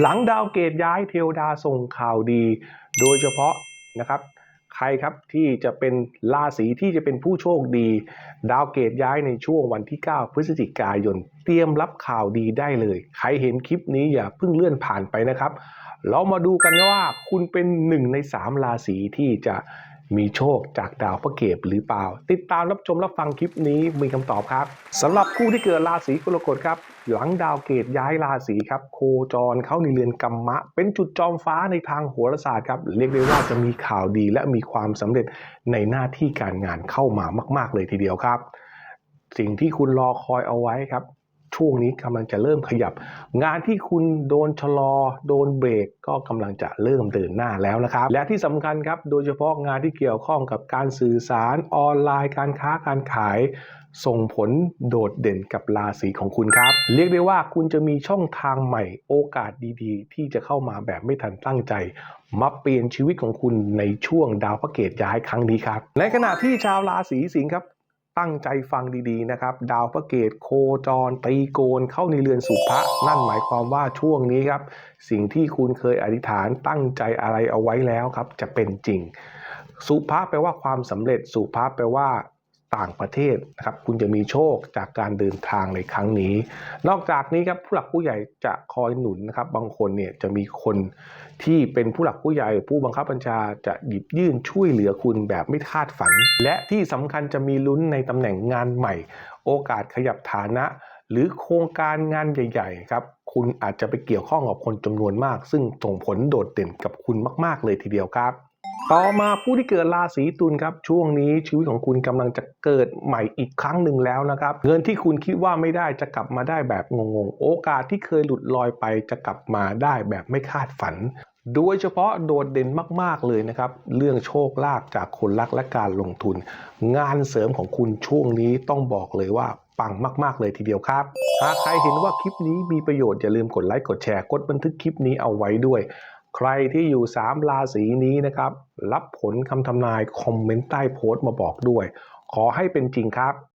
หลังดาวเกตย้ายเทวดาส่งข่าวดี โดยเฉพาะนะครับ ใครครับที่จะเป็นราศีที่จะเป็นผู้โชคดี ดาวเกตย้ายในช่วงวันที่ 9 พฤศจิกายน เตรียมรับข่าวดีได้เลย ใครเห็นคลิปนี้อย่าเพิ่งเลื่อนผ่านไปนะครับ เรามาดูกันว่าคุณเป็นหนึ่งในสามราศีที่จะมีโชคจากดาวพระเกตหรือเปล่า ติดตามรับชมรับฟังคลิปนี้มีคำตอบครับสำหรับผู้ที่เกิดราศีกรกฎครับ หลังดาวเกตย้ายราศีครับ โคจรเข้าในเรือนกัมมะ เป็นจุดจอมฟ้าในทางโหราศาสตร์ครับ เรียกได้ว่าจะมีข่าวดีและมีความสำเร็จในหน้าที่การงานเข้ามามาก ๆ เลยทีเดียวครับ สิ่งที่คุณรอคอยเอาไว้ครับ ช่วงนี้กำลังจะเริ่มขยับ งานที่คุณโดนชะลอ โดนเบรกก็กำลังจะเริ่มเดินหน้าแล้วนะครับ และที่สำคัญครับ โดยเฉพาะงานที่เกี่ยวข้องกับการสื่อสารออนไลน์การค้าการขายส่งผลโดดเด่นกับราศีของคุณครับ เรียกได้ว่าคุณจะมีช่องทางใหม่โอกาสดีๆ ที่จะเข้ามาแบบไม่ทันตั้งใจ มาเปลี่ยนชีวิตของคุณในช่วงดาวพระเกตย้ายครั้งนี้ครับ ในขณะที่ชาวราศีสิงห์ครับ ตั้งใจฟังดีๆนะครับ ดาวพระเกตโคจรตีโกนเข้าในเรือนสุภะนั่นหมายความว่าช่วงนี้ครับ สิ่งที่คุณเคยอธิษฐานตั้งใจอะไรเอาไว้แล้วครับ จะเป็นจริง สุภาแปลว่าความสำเร็จสุภาแปลว่า ต่างประเทศนะครับคุณจะมีโชคจากการเดินทางในครั้งนี้ นอกจากนี้ครับผู้หลักผู้ใหญ่จะคอยหนุนนะครับบางคนเนี่ยจะมีคนที่เป็นผู้หลักผู้ใหญ่ ผู้บังคับบัญชาจะหยิบยื่นช่วยเหลือคุณแบบไม่คาดฝัน และที่สำคัญจะมีลุ้นในตำแหน่งงานใหม่ โอกาสขยับฐานะ หรือโครงการงานใหญ่ๆครับคุณอาจจะไปเกี่ยวข้องกับคนจำนวนมาก ซึ่งส่งผลโดดเด่นกับคุณมาก ๆ เลยทีเดียวครับ ต่อมาผู้ที่เกิดราศีตุลครับช่วงนี้ชีวิตของคุณกำลังจะเกิดใหม่อีกครั้งหนึ่งแล้วนะครับ เงินที่คุณคิดว่าไม่ได้จะกลับมาได้แบบงงๆ โอกาสที่เคยหลุดลอยไปจะกลับมาได้แบบไม่คาดฝัน โดยเฉพาะโดดเด่นมากๆเลยนะครับ เรื่องโชคลาภจากคนรักและการลงทุน งานเสริมของคุณช่วงนี้ต้องบอกเลยว่าปังมาก ๆ เลยทีเดียวครับ หากใครเห็นว่าคลิปนี้มีประโยชน์อย่าลืมกดไลค์กดแชร์กดบันทึกคลิปนี้เอาไว้ด้วย ใครที่อยู่ 3 ราศีนี้นะครับ รับผลคำทำนายคอมเมนต์ใต้โพสต์มาบอกด้วย ขอให้เป็นจริงครับ